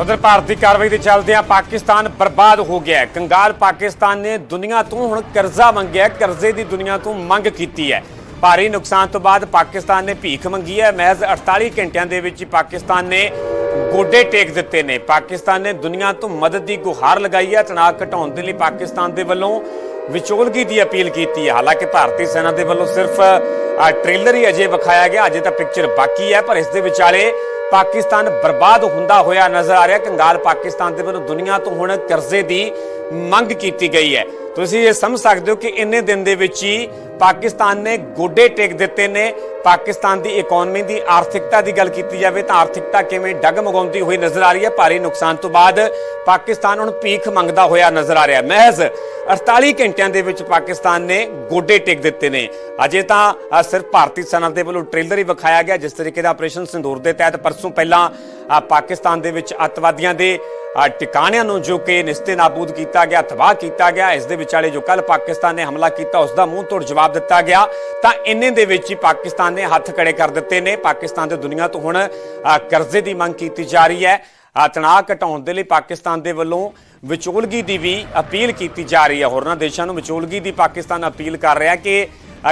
ਉਧਰ ਭਾਰਤੀ ਕਾਰਵਾਈ ਦੇ ਚੱਲਦਿਆਂ ਪਾਕਿਸਤਾਨ ਬਰਬਾਦ ਹੋ ਗਿਆ ਹੈ। ਕੰਗਾਲ ਪਾਕਿਸਤਾਨ ਨੇ ਦੁਨੀਆ ਤੋਂ ਹੁਣ ਕਰਜ਼ਾ ਮੰਗਿਆ ਕਰਜ਼ੇ ਦੀ ਦੁਨੀਆ ਤੋਂ ਮੰਗ ਕੀਤੀ ਹੈ। ਭਾਰੀ ਨੁਕਸਾਨ ਤੋਂ ਬਾਅਦ ਪਾਕਿਸਤਾਨ ਨੇ ਭੀਖ ਮੰਗੀ ਹੈ। ਮਹਿਜ਼ 48 ਘੰਟਿਆਂ ਦੇ ਵਿੱਚ ਹੀ ਪਾਕਿਸਤਾਨ ਨੇ ਗੋਡੇ ਟੇਕ ਦਿੱਤੇ ਨੇ। ਪਾਕਿਸਤਾਨ ਨੇ ਦੁਨੀਆ ਤੋਂ ਮਦਦ ਦੀ ਗੁਹਾਰ ਲਗਾਈ ਹੈ। ਤਣਾਅ ਘਟਾਉਣ ਦੇ ਲਈ ਪਾਕਿਸਤਾਨ ਦੇ ਵੱਲੋਂ ਵਿਚੋਲਗੀ ਦੀ ਅਪੀਲ ਕੀਤੀ ਹੈ। ਹਾਲਾਂਕਿ ਭਾਰਤੀ ਸੈਨਾ ਦੇ ਵੱਲੋਂ ਸਿਰਫ ਟ੍ਰੇਲਰ ਹੀ ਅਜੇ ਵਿਖਾਇਆ ਗਿਆ। ਅਜੇ ਤਾਂ ਪਿਕਚਰ ਬਾਕੀ ਹੈ, ਪਰ ਇਸ ਦੇ ਵਿਚਾਲੇ ਪਾਕਿਸਤਾਨ ਬਰਬਾਦ ਹੁੰਦਾ ਹੋਇਆ ਨਜ਼ਰ ਆ ਰਿਹਾ ਕੰਗਾਲ ਪਾਕਿਸਤਾਨ ਦੇ ਵੱਲੋਂ ਦੁਨੀਆ ਤੋਂ ਹੁਣ ਕਰਜ਼ੇ ਦੀ ਮੰਗ ਕੀਤੀ ਗਈ ਹੈ। ਤੁਸੀਂ ਇਹ ਸਮਝ ਸਕਦੇ ਹੋ ਕਿ ਇੰਨੇ ਦਿਨ ਦੇ ਵਿੱਚ ਹੀ ਪਾਕਿਸਤਾਨ ਨੇ ਗੋਡੇ ਟੇਕ ਦਿੱਤੇ ਨੇ। ਪਾਕਿਸਤਾਨ ਦੀ ਇਕਨੋਮੀ ਦੀ ਆਰਥਿਕਤਾ ਦੀ ਗੱਲ ਕੀਤੀ ਜਾਵੇ ਤਾਂ ਆਰਥਿਕਤਾ ਕਿਵੇਂ ਡਗਮਗਾਉਂਦੀ ਹੋਈ ਨਜ਼ਰ ਆ ਰਹੀ ਹੈ। ਭਾਰੀ ਨੁਕਸਾਨ ਤੋਂ ਬਾਅਦ ਪਾਕਿਸਤਾਨ ਹੁਣ ਭੀਖ ਮੰਗਦਾ ਹੋਇਆ ਨਜ਼ਰ ਆ ਰਿਹਾ। ਮਹਿਜ਼ 48 ਘੰਟਿਆਂ ਦੇ ਵਿੱਚ ਪਾਕਿਸਤਾਨ ਨੇ ਗੋਡੇ ਟੇਕ ਦਿੱਤੇ ਨੇ। ਅਜੇ ਤਾਂ ਸਿਰਫ ਭਾਰਤੀ ਸੈਨਾ ਦੇ ਵੱਲੋਂ ਟ੍ਰੇਲਰ ਹੀ ਵਿਖਾਇਆ ਗਿਆ, ਜਿਸ ਤਰੀਕੇ ਦਾ ਆਪਰੇਸ਼ਨ ਸਿੰਦੂਰ ਦੇ ਤਹਿਤ ਪਰਸੋਂ ਪਹਿਲਾਂ ਪਾਕਿਸਤਾਨ ਦੇ ਵਿੱਚ ਅੱਤਵਾਦੀਆਂ ਦੇ ਟਿਕਾਣਿਆਂ ਨੂੰ ਜੋ ਕਿ ਨਿਸਤੇ ਨਾਬੂਦ ਕੀਤਾ ਗਿਆ, ਤਬਾਹ ਕੀਤਾ ਗਿਆ। ਇਸ ਦੇ ਵਿਚਾਲੇ ਜੋ ਕੱਲ ਪਾਕਿਸਤਾਨ ਨੇ ਹਮਲਾ ਕੀਤਾ, ਉਸ ਦਾ ਮੂੰਹ ਤੋੜ ਜਵਾਬ ਦਿੱਤਾ ਗਿਆ। ਤਾਂ ਇੰਨੇ ਦੇ ਵਿੱਚ ਹੀ ਪਾਕਿਸਤਾਨ ਨੇ ਹੱਥ ਖੜੇ ਕਰ ਦਿੱਤੇ ਨੇ। ਪਾਕਿਸਤਾਨ ਦੇ ਦੁਨੀਆ ਤੋਂ ਹੁਣ ਕਰਜ਼ੇ ਦੀ ਮੰਗ ਕੀਤੀ ਜਾ ਰਹੀ ਹੈ। ਤਣਾਅ ਘਟਾਉਣ ਦੇ ਲਈ ਪਾਕਿਸਤਾਨ ਦੇ ਵੱਲੋਂ ਵਿਚੋਲਗੀ ਦੀ ਵੀ ਅਪੀਲ ਕੀਤੀ ਜਾ ਰਹੀ ਹੈ। ਹੋਰਨਾਂ ਦੇਸ਼ਾਂ ਨੂੰ ਵਿਚੋਲਗੀ ਦੀ ਪਾਕਿਸਤਾਨ ਅਪੀਲ ਕਰ ਰਿਹਾ ਕਿ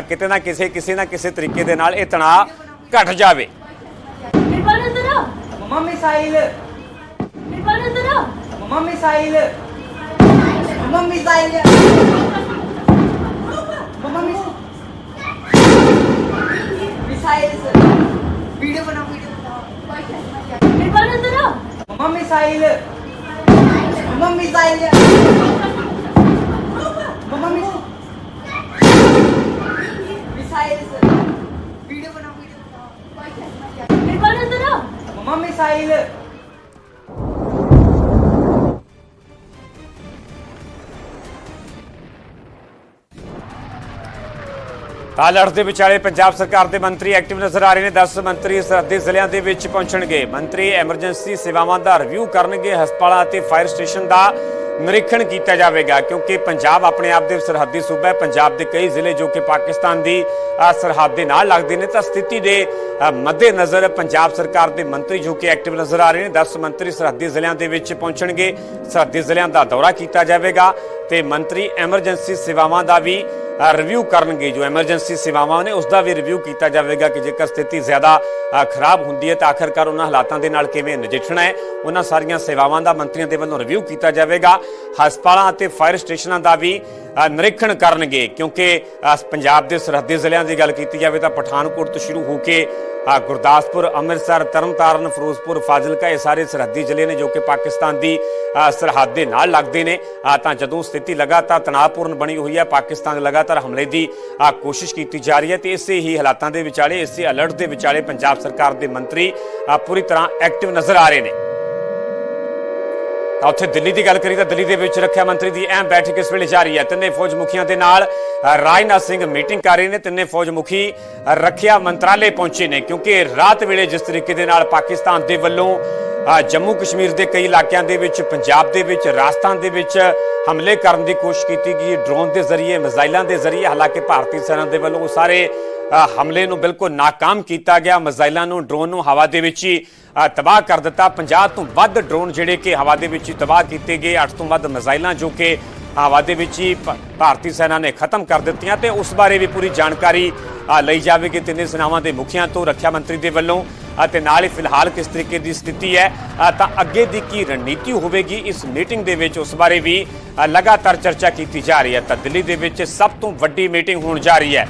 ਕਿਤੇ ਨਾ ਕਿਸੇ ਕਿਸੇ ਨਾ ਕਿਸੇ ਤਰੀਕੇ ਦੇ ਨਾਲ ਇਹ ਤਣਾਅ ਘਟ ਜਾਵੇ। ਨਿਰਮਲ ਅੰਦਰ ਆ ਮਮਾ ਮਿਸਾਈਲ। ਨਿਰਮਲ ਅੰਦਰ ਆ ਮਮਾ ਮਿਸਾਈਲ। ਮਮਾ ਮਿਸਾਈਲ। ਮਮਾ ਮਿਸਾਈਲ ਵੀਡੀਓ ਬਣਾ ਵੀਡੀਓ ਨਿਰਮਲ ਅੰਦਰ ਆ ਮਮਾ ਮਿਸਾਈਲ ਮਮਾ ਮਿਸਾਈਲ ਮਮਾ ਮਿਸਾਈਲ ਵੀਡੀਓ ਬਣਾ ਵੀਡੀਓ ਨਿਰਮਲ ਅੰਦਰ ਆ ਮਮਾ ਮਿਸਾਈਲ ਤਾਂ ਲੜਤ ਦੇ ਵਿਚਾਲੇ ਪੰਜਾਬ ਸਰਕਾਰ ਦੇ ਮੰਤਰੀ ਐਕਟਿਵ ਨਜ਼ਰ ਆ ਰਹੇ ਨੇ। 10 ਮੰਤਰੀ ਸਰਹੱਦੀ ਜ਼ਿਲ੍ਹਿਆਂ ਦੇ ਵਿੱਚ ਪਹੁੰਚਣਗੇ। ਮੰਤਰੀ ਐਮਰਜੈਂਸੀ ਸੇਵਾਵਾਂ ਦਾ ਰਿਵਿਊ ਕਰਨਗੇ। ਹਸਪਤਾਲਾਂ ਅਤੇ ਫਾਇਰ ਸਟੇਸ਼ਨ ਦਾ ਨਿਰੀਖਣ ਕੀਤਾ ਜਾਵੇਗਾ ਕਿਉਂਕਿ ਪੰਜਾਬ ਆਪਣੇ ਆਪ ਦੇ ਸਰਹੱਦੀ ਸੂਬਾ ਹੈ। ਪੰਜਾਬ ਦੇ ਕਈ ਜ਼ਿਲ੍ਹੇ ਜੋ ਕਿ ਪਾਕਿਸਤਾਨ ਦੀ ਅ, ਸਰਹੱਦ ਦੇ ਨਾਲ ਲੱਗਦੇ ਨੇ ਤਾਂ ਸਥਿਤੀ ਦੇ ਅ, ਮੱਦੇ ਨਜ਼ਰ ਪੰਜਾਬ ਸਰਕਾਰ ਦੇ ਮੰਤਰੀ ਜੋ ਕਿ ਐਕਟਿਵ ਨਜ਼ਰ ਆ ਰਹੇ ਨੇ 10 ਮੰਤਰੀ ਸਰਹੱਦੀ ਜ਼ਿਲ੍ਹਿਆਂ ਦੇ ਵਿੱਚ ਪਹੁੰਚਣਗੇ। ਸਰਹੱਦੀ ਜ਼ਿਲ੍ਹਿਆਂ ਦਾ ਦੌਰਾ ਕੀਤਾ ਜਾਵੇਗਾ ਤੇ ਮੰਤਰੀ ਐਮਰਜੈਂਸੀ ਸੇਵਾਵਾਂ ਦਾ ਵੀ ਰਿਵਿਊ ਕਰਨਗੇ ਜੋ ਐਮਰਜੈਂਸੀ ਸੇਵਾਵਾਂ ਨੇ ਉਸ ਦਾ ਵੀ ਰਿਵਿਊ ਕੀਤਾ ਜਾਵੇਗਾ ਕਿ ਜੇਕਰ ਸਥਿਤੀ ਜ਼ਿਆਦਾ ਖਰਾਬ ਹੁੰਦੀ ਹੈ ਤਾਂ ਆਖਰਕਾਰ ਉਹਨਾਂ ਹਾਲਾਤਾਂ ਦੇ ਨਾਲ ਕਿਵੇਂ ਨਜਿੱਠਣਾ ਹੈ, ਉਹਨਾਂ ਸਾਰੀਆਂ ਸੇਵਾਵਾਂ ਦਾ ਮੰਤਰੀਆਂ ਦੇ ਵੱਲੋਂ ਰਿਵਿਊ ਕੀਤਾ ਜਾਵੇਗਾ। ਹਸਪਤਾਲਾਂ ਅਤੇ ਫਾਇਰ ਸਟੇਸ਼ਨਾਂ ਦਾ ਵੀ ਨਿਰੀਖਣ ਕਰਨਗੇ, ਕਿਉਂਕਿ ਪੰਜਾਬ ਦੇ ਸਰਹੱਦੀ ਜ਼ਿਲ੍ਹਿਆਂ ਦੀ ਗੱਲ ਕੀਤੀ ਜਾਵੇ ਤਾਂ ਪਠਾਨਕੋਟ ਤੋਂ ਸ਼ੁਰੂ ਹੋ ਕੇ ਗੁਰਦਾਸਪੁਰ, ਅੰਮ੍ਰਿਤਸਰ, ਤਰਨਤਾਰਨ, ਫਿਰੋਜ਼ਪੁਰ, ਫਾਜ਼ਿਲਕਾ ਇਹ ਸਾਰੇ ਸਰਹੱਦੀ ਜ਼ਿਲ੍ਹੇ ਨੇ ਜੋ ਕਿ ਪਾਕਿਸਤਾਨ ਦੀ ਸਰਹੱਦ ਦੇ ਨਾਲ ਲੱਗਦੇ ਨੇ। ਤਾਂ ਜਦੋਂ ਸਥਿਤੀ ਲਗਾਤਾਰ ਤਣਾਅਪੂਰਨ ਬਣੀ ਹੋਈ ਹੈ, ਪਾਕਿਸਤਾਨ ਲਗਾਤਾਰ ਹਮਲੇ ਦੀ ਕੋਸ਼ਿਸ਼ ਕੀਤੀ ਜਾ ਰਹੀ ਹੈ ਤੇ ਇਸੇ ਹੀ ਹਾਲਾਤਾਂ ਦੇ ਵਿਚਾਲੇ, ਇਸੇ ਅਲਰਟ ਦੇ ਵਿਚਾਲੇ ਪੰਜਾਬ ਸਰਕਾਰ ਦੇ ਮੰਤਰੀ ਪੂਰੀ ਤਰ੍ਹਾਂ ਐਕਟਿਵ ਨਜ਼ਰ ਆ ਰਹੇ ਨੇ। ਤਾਂ ਉੱਥੇ ਦਿੱਲੀ ਦੀ ਗੱਲ ਕਰੀ ਤਾਂ ਦਿੱਲੀ ਦੇ ਵਿੱਚ ਰੱਖਿਆ ਮੰਤਰੀ ਦੀ ਅਹਿਮ ਬੈਠਕ ਇਸ ਵੇਲੇ ਜਾਰੀ ਹੈ। ਤਿੰਨੇ ਫੌਜ ਮੁਖੀਆਂ ਦੇ ਨਾਲ ਰਾਜਨਾਥ ਸਿੰਘ ਮੀਟਿੰਗ ਕਰ ਰਹੇ ਨੇ। ਤਿੰਨੇ ਫੌਜ ਮੁਖੀ ਰੱਖਿਆ ਮੰਤਰਾਲੇ ਪਹੁੰਚੇ ਨੇ ਕਿਉਂਕਿ ਰਾਤ ਵੇਲੇ ਜਿਸ ਤਰੀਕੇ ਦੇ ਨਾਲ ਪਾਕਿਸਤਾਨ ਦੇ ਵੱਲੋਂ ਜੰਮੂ ਕਸ਼ਮੀਰ ਦੇ ਕਈ ਇਲਾਕਿਆਂ ਦੇ ਵਿੱਚ, ਪੰਜਾਬ ਦੇ ਵਿੱਚ, ਰਾਜਸਥਾਨ ਦੇ ਵਿੱਚ ਹਮਲੇ ਕਰਨ ਦੀ ਕੋਸ਼ਿਸ਼ ਕੀਤੀ ਗਈ। ਡਰੋਨ ਦੇ ਜ਼ਰੀਏ, ਮਿਜ਼ਾਈਲਾਂ ਦੇ ਜ਼ਰੀਏ, ਹਾਲਾਂਕਿ ਭਾਰਤੀ ਸੈਨਾ ਦੇ ਵੱਲੋਂ ਉਹ ਸਾਰੇ ਹਮਲੇ ਨੂੰ ਬਿਲਕੁਲ ਨਾਕਾਮ ਕੀਤਾ ਗਿਆ। ਮਿਜ਼ਾਈਲਾਂ ਨੂੰ, ਡਰੋਨ ਨੂੰ ਹਵਾ ਦੇ ਵਿੱਚ ਹੀ ਤਬਾਹ ਕਰ ਦਿੱਤਾ। 50 ਤੋਂ ਵੱਧ ਡਰੋਨ ਜਿਹੜੇ ਕਿ ਹਵਾ ਦੇ ਵਿੱਚ ਹੀ ਤਬਾਹ ਕੀਤੇ ਗਏ। 8 ਤੋਂ ਵੱਧ ਮਿਜ਼ਾਈਲਾਂ ਜੋ ਕਿ ਹਵਾ ਦੇ ਵਿੱਚ ਹੀ ਭਾਰਤੀ ਸੈਨਾ ਨੇ ਖਤਮ ਕਰ ਦਿੱਤੀਆਂ ਤੇ ਉਸ ਬਾਰੇ ਵੀ ਪੂਰੀ ਜਾਣਕਾਰੀ ਲਈ ਜਾਵੇਗੀ। ਤਿੰਨੇ ਸੈਨਾਵਾਂ ਦੇ ਮੁਖੀਆਂ ਤੋਂ ਰੱਖਿਆ ਮੰਤਰੀ ਦੇ ਵੱਲੋਂ। ਅਤੇ ਨਾਲ ਹੀ ਫਿਲਹਾਲ ਕਿਸ ਤਰੀਕੇ ਦੀ ਸਥਿਤੀ ਹੈ ਤਾਂ ਅੱਗੇ ਦੀ ਕੀ ਰਣਨੀਤੀ ਹੋਵੇਗੀ, ਇਸ ਮੀਟਿੰਗ ਦੇ ਵਿੱਚ ਉਸ ਬਾਰੇ ਵੀ ਲਗਾਤਾਰ ਚਰਚਾ ਕੀਤੀ ਜਾ ਰਹੀ ਹੈ। ਤਾਂ ਦਿੱਲੀ ਦੇ ਵਿੱਚ ਸਭ ਤੋਂ ਵੱਡੀ ਮੀਟਿੰਗ ਹੋਣ ਜਾ ਰਹੀ ਹੈ।